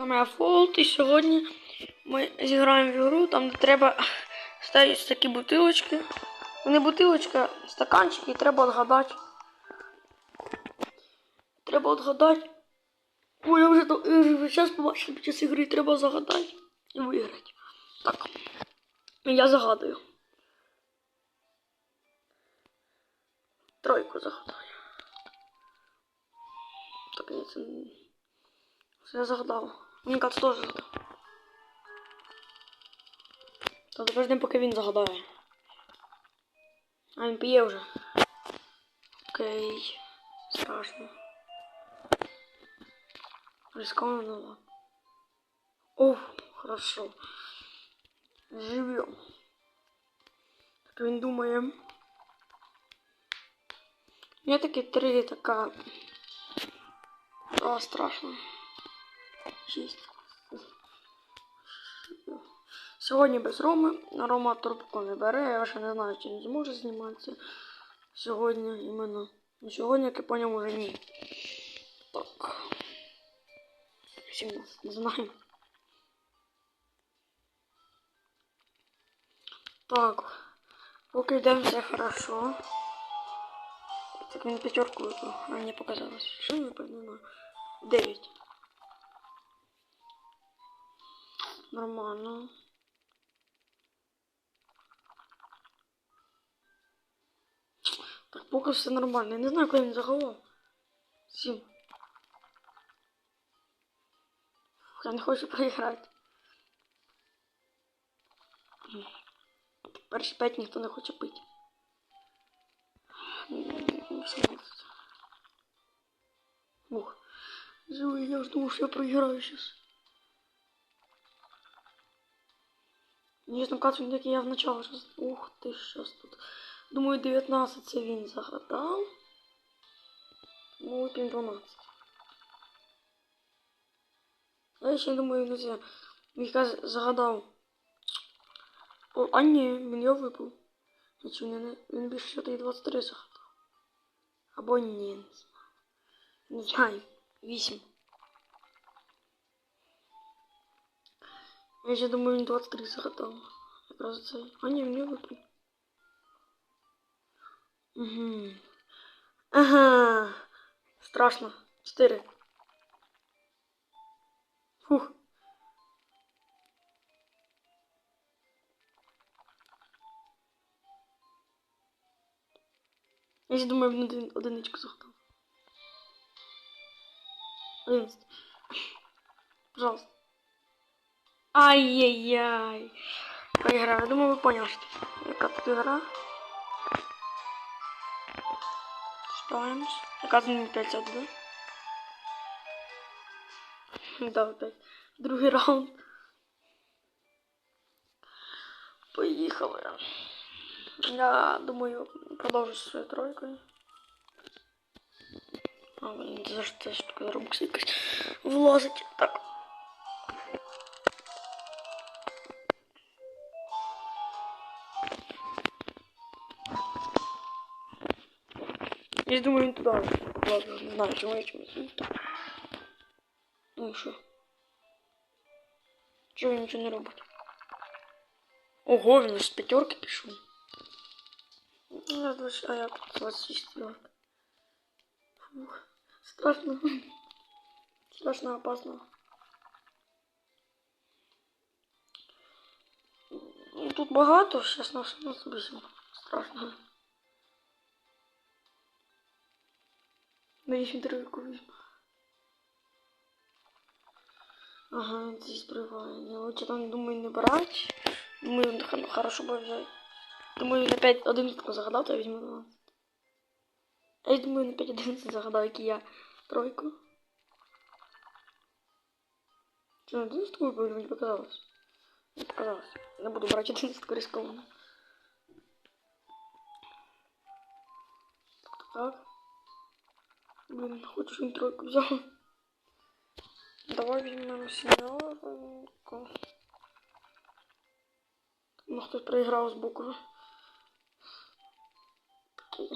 Саме Фолт, і сьогодні ми зіграємо в ігру, там де треба ставити такі бутилочки. Не бутилочки, а стаканчики, і треба відгадати. Треба відгадати. Ой, я вже, весь час побачив під час ігри, треба загадати і виграти. Так. Я загадую. Тройку загадаю. Так, ні, це я загадав. Мені кажуть, теж загадав. Та подождемо, поки він загадає. А він п'є вже. Окей. Страшно. Рискованно. Оф, хорошо. Живем. Так він думає. Я таки три така. О, страшно. Шість. Сьогодні без Роми. Рома трубку не бере, я вже не знаю, чи він зможе зніматися сьогодні іменно. Ну, сьогодні, як я поняв, уже ні. Так. 17, не знаю. Так. Поки йдемо все хорошо. Так він п'ятерку а не показалось. Що випав? Не знаю. 9. Нормально. Так, поки все нормально. Я не знаю, коли він заголов. Сім. Я не хочу проіграти. Перші п'ять ніхто не хоче пити. Ух. Живий, я ж думав, що я проіграю зараз. Ніжно кацун, як я вначале щас. Ух ти, щас тут. Думаю, 19 це він загадав. Ну, вип'ємо 12. А я ще думаю, не це. Він загадав. О, а ні, він його випив. Значить, він, він більше що і 23 загадав. Або ні, не знаю. Не знаю. 8. Я ще думаю, він 23 загадав. Якраз це. А ні, він його випив. Угу. Ага. Страшно. 4. Фух. Я ще думаю, він один, одиничку загадав. 11. Пожалуйста. Ай-яй-яй. Проиграю. Думаю, вы поняли, что яка тут игра. Читаемся. Оказывается, 5 от, да? Да, опять. Другий раунд. Поїхали. Я думаю, продовжу зі своєю тройкою. А, блін, за що ця штука за робокс якась влазить. Так. Я думаю, він туди. Ладно, не знаю, чому я чомусь. Ну, так. Ну і що? Чого він нічого не робить? Ого, він з п'ятерки пішов. Ну, двадцать- А я тут 24. Фух. Страшно. Страшно опасно. Ну, Тут багато, сейчас нас нас вісім. Страшно. Навіщо тройку візьму? Ага, здесь прибывает. Я лучше там думаю не брать. Думаю, он х- хорошо бы взять. Думаю, на 5 11 загадав, то я візьму 12. А я думаю, на 5 11 загадав, як і я тройку. Что, на 11 выбрали, мне показалось. Не показалось. Я буду брать 11 рискованно. Так, так. Блин, хочешь он тройку взял? Давай возьмем семерку. Ну, хтось проіграв з. Такий.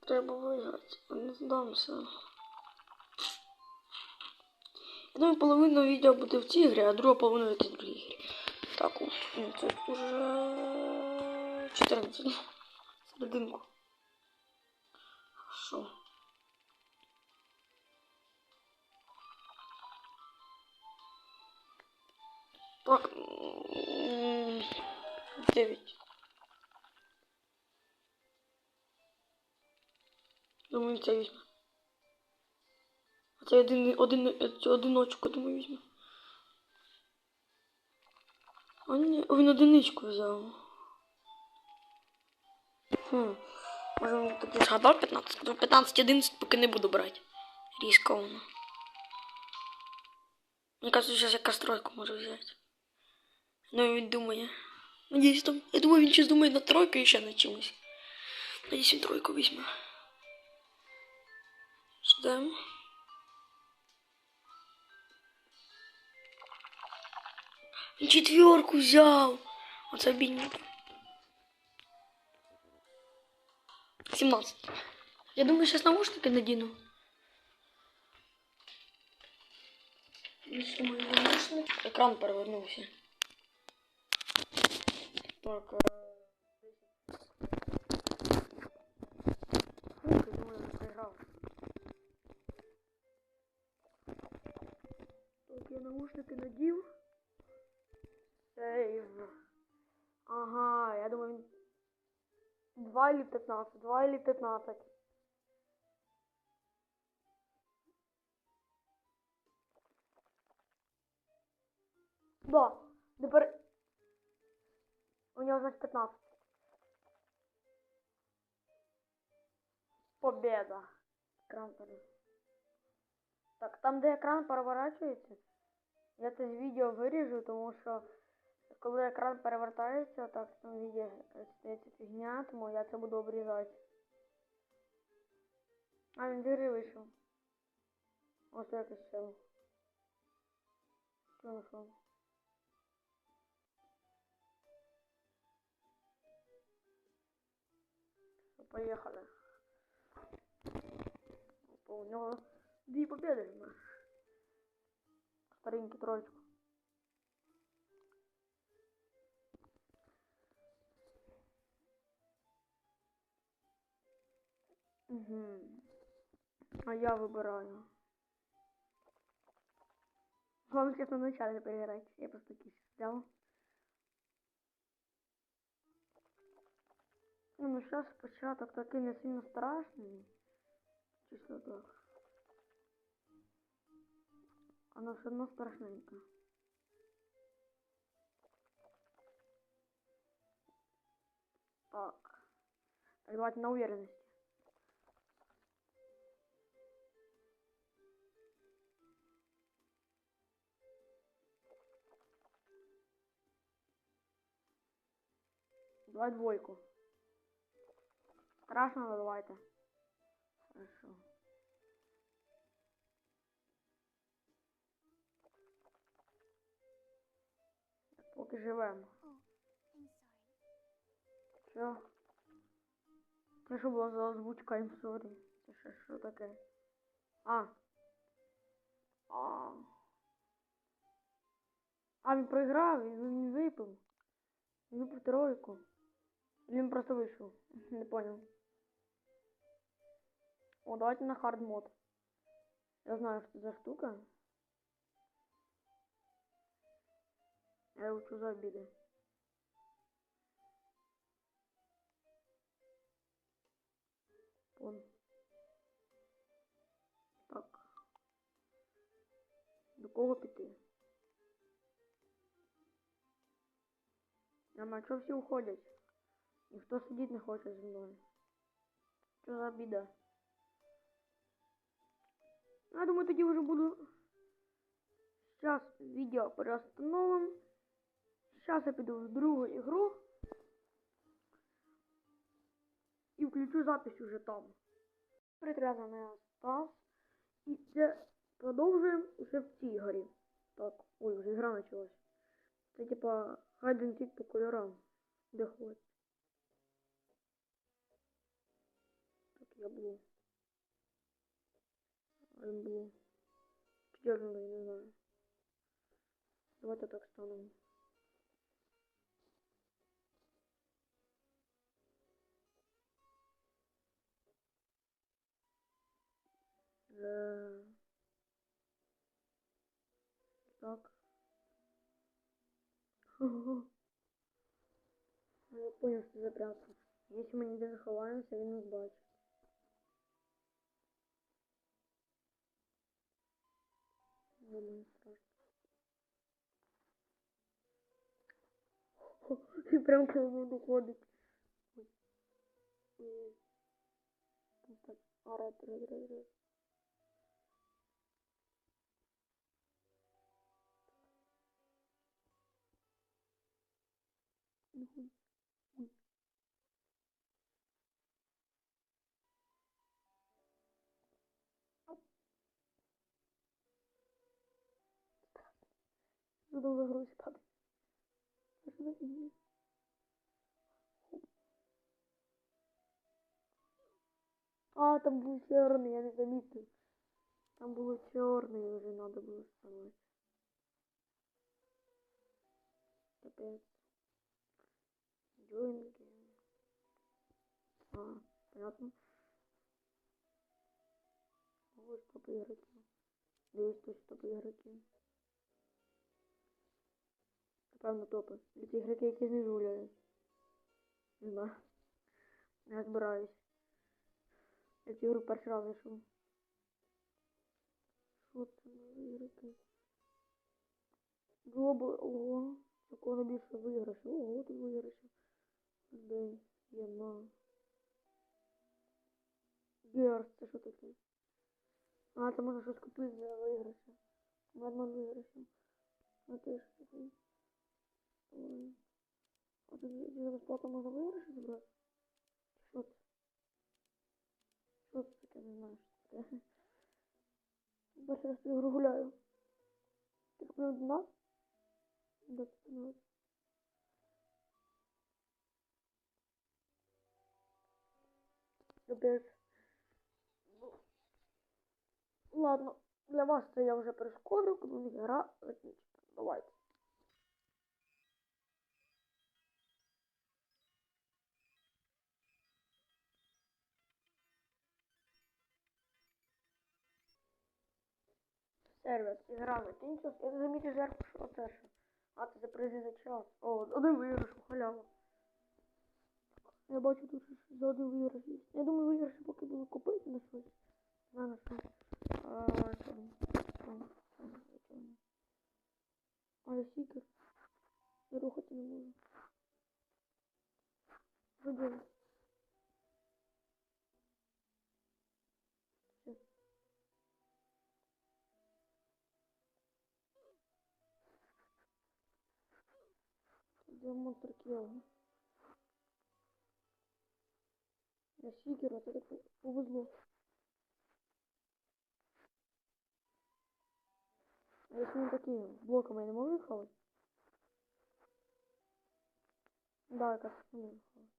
Треба виграти. Не здамся. Я думаю, половина відео буде в цій грі, а друга половина в другій грі. Так, о, ну, це уже 14. Серединку. 9. Думаю, це візьме. А це один, один, цю одиночку, думаю, візьме. А ні, він одиничку взяв. Хм. Може, тоді згадав 15? До 15-11 поки не буду брати. Різко воно. Мені кажуть, що якась тройку можу взяти. Ну, він думаю, надеюсь, там. Я думаю, він щось думає на тройку і ще на чомусь. Тройку візьме. Ждемо. Четверку взял. Вот бідник. 17. Я думаю, сейчас наушники надену. Экран перевернулся. 40... Фух, я думаю, я проиграл. Так, я наушники надел. Сейв. Ага, я думаю, він... 2 или 15, 2 или 15. Да, тепер у нього, значить, 15. Победа. Екран пере- Так, там, де екран переворачується, я це з відео виріжу, тому що коли екран перевертається, так в цьому відео стається фігня, тому я це буду обрізати. А, він з гри вийшов. Ось якось ще. Що знайшов? Опа, у нього дві победи ж. Старенький троечку. Угу. А я выбираю. Главное, сейчас на начале переиграть. Я просто кис взял. Ну, ну сейчас початок такий не сильно страшний. Чисто так. Оно все одно страшненько. Так. Так, давайте на уверенность. Давай двойку. Страшно, но давайте. Хорошо. Поки живемо. Що? Це що була за озвучка I'm sorry? Це ще що таке? А. А. А, він проіграв, він, він випив. Він випив тройку. Він просто вийшов. Не понял. О, давайте на хард мод. Я знаю, что за штука. Я учу за обиды. Вон. Так. До кого піти? А чого всі уходять? Ніхто сидіти не хоче зі мною. Що за біда? Я думаю, тоді вже буду. Зараз відео переостановим. Зараз я піду в другу ігру. І включу запись уже там. Притрязаний Стас. І це продовжуємо уже в цій грі. Так, ой, вже гра почалась. Це типа and по кольорам. Де ховати. Так, я блу. I'm blue. Підірнули, не знаю. Давайте так станемо. Е, Так. Ну, Я понял, що запрятав. Якщо ми ніде не ховаємося, він нас бачить. Думаю, страшно. О, І прям к нему доходить. Ой. Ой. Ну так, Задал загрузить падает. Что за фигня? А, там був чорний, я не замітив. Там було чорний, вже треба було вставати. Капець. Джуинги. А, понятно. Ось топи ігроки. Дивись, тут топи ігроки. Напевно, топи. Для ті ігроки, які знизу гуляють. Не знаю. Не розбираюсь. Я цю гру перший раз зайшов. Що це за ігроки? Глоба, ого. Такого найбільше виграшів. Ого, тут виграшів. Де є на. Герс, це що таке? А, це можна щось купити за виграші. Ладно, виграшів. А ти що таке? А тут за безплатно можна виграші забрати? Що це? Що це таке, не знаю, що це таке. Перший раз ігру гуляю. Ти купив до? Да, це нас. Ну, Ладно, для вас це я вже прискорив, коли не гра закінчиться. Давайте. Сервіс, ігра закінчилась. Я не замітив зверху, що це що. А, це за призи за час. О, один виграш, халява. Я бачу тут що за один виграш. Я думаю, виграші поки буду купити на щось. Не на що. А. Чорно. А я сікер. Я рухати не можу. Що Де монстр кіл? Я сікер, а це так повезло. А якщо він такий блоками я не можу хавати? Да, как не можу хавати.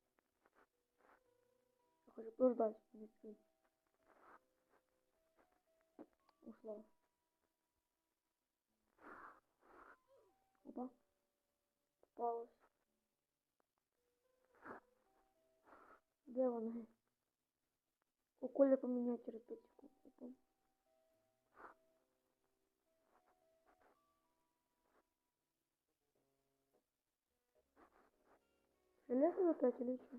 Я хочу подождать, не спи. Ушла. Опа. Попалась. Де вони? У Коля поміняє через 5 секунд. Железо опять или что?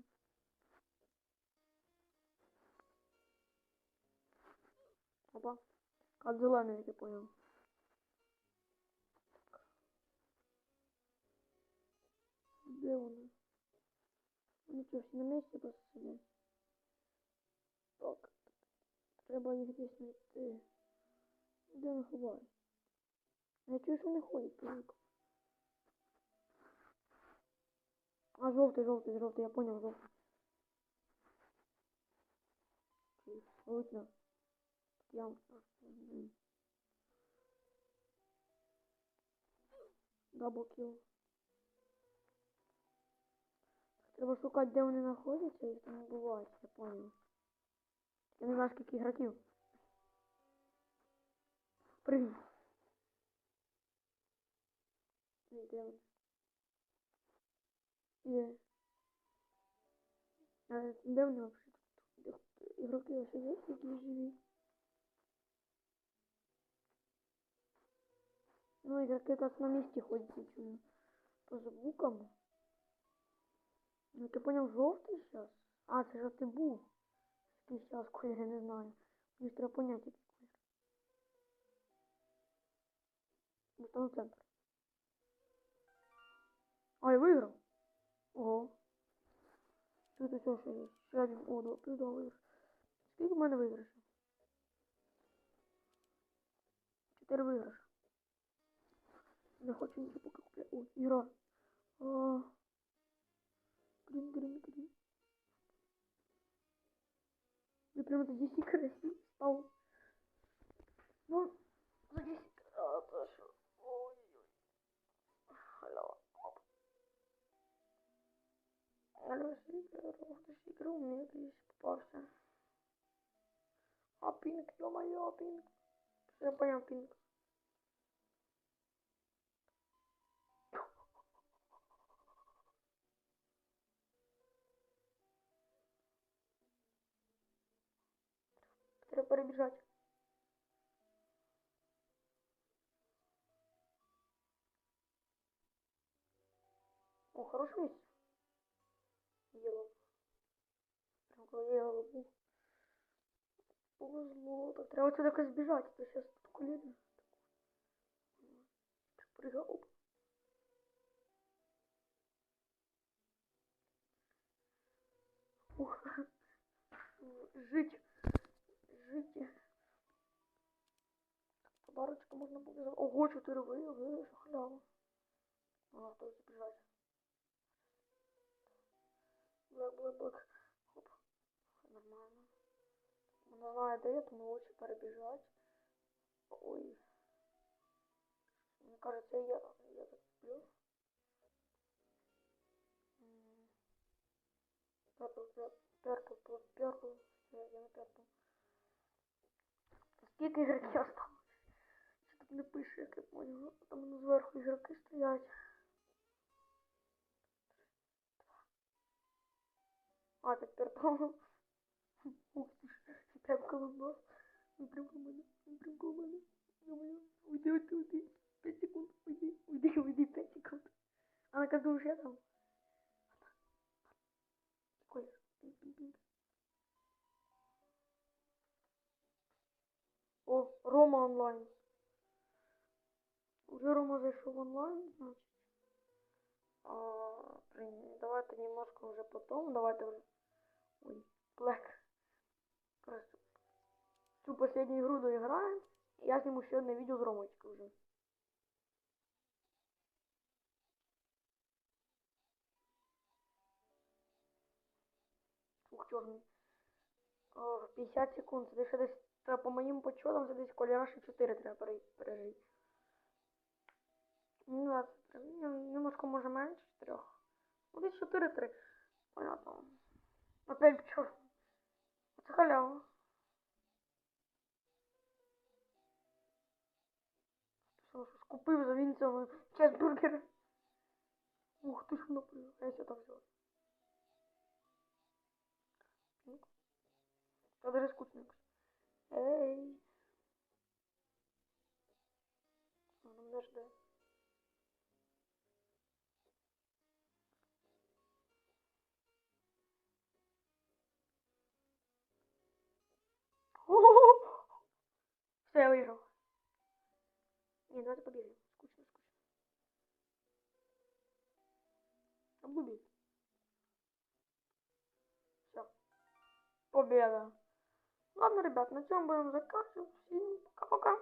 Опа. Как зеленый, я понял. Де вони? Вони що, всі на місці просто сидять? Так. Треба їх десь знайти. Де вони ховають? Я чую, що вони ходять по А, жовтий, жовтий, жовтий, я понял, жовтий. Слышно. Я вам скажу. Треба шукати, де вони знаходяться і там бувають, я понял. Я не знаю, скільки ігроків. Привіт. Де вони? Є. А де вони взагалі? Ігроки ще є, які живі? Ну, игроки как на месте ходят, по звукам. Ну, ти поняв, жовтий зараз? А, це жовтий був. Який зараз колір, я не знаю. Мені ж треба поняти, який колір. Ну, центр. А, я виграв. Ого. Тут усе ще є. Ще один. О, два, плюс два виграш. Скільки в мене виграшів? Чотири виграша. Не хочу нічого поки купляти. О, ігра. А, Грін, грін, грін. Я прямо за 10 красив стал. Ну, за 10 а, то що. Ой-ой. Халява. Оп. Алло, сикер, ух ты, сикер, у меня здесь попался. А пинг, ё-моё, пинг. Я понял, пинг. Треба перебіжати. О, хороше місце. Єло. Прям коли я єло був. Повезло. Так треба сюди якось збіжати, то зараз тут коліна. Пригав. Оп. Ух. Жить Жить. Подарочка можна буде. за- Ого, чотири виявили, що халява. Ага, то збіжать. Блек, блек, блек. Хоп. Все нормально. Не знаю, де я, тому лучше перебіжать. Ой. Мне кажется, я, я так сплю. М. Пятый, пятый, пятый, пятый, пятый. Все, я на пятому. Скільки ігроків осталось? Що тут не пише, як я понял. Там зверху ігроки стоять. А, так пятому. Ух ти ж, прям коло прям коло мене, прям коло мене. Уйди, уйди, уйди. Пять секунд, уйди, уйди, уйди, пять секунд. А на каждую уже я там. Рома онлайн. Уже Рома зайшов онлайн, значит. А, давайте немножко уже потом, давайте уже. Ой, Блэк. Просто всю последнюю игру доиграем. Я сниму еще одно видео с Ромочкой уже. Ух, чорний. О, 50 секунд. Ще десь, та, по моїм почотам, це десь кольора ще 4 треба пере- пережити. Ну, да, це ну, немножко може менше 4. Ну, десь 4-3. Понятно. Опять в. Це халява. Скупив за Вінцем чизбургер. Ух ти ж воно прийшло. А я все так взяла. Ну. Та даже скучно мене жде. О-о-о! Все, я виграв. Ні, давайте побігаємо. Скучно, скучно. Облюбить. Все. Победа. Ладно, ребят, на цьому будемо заканчивать. Всім пока-пока.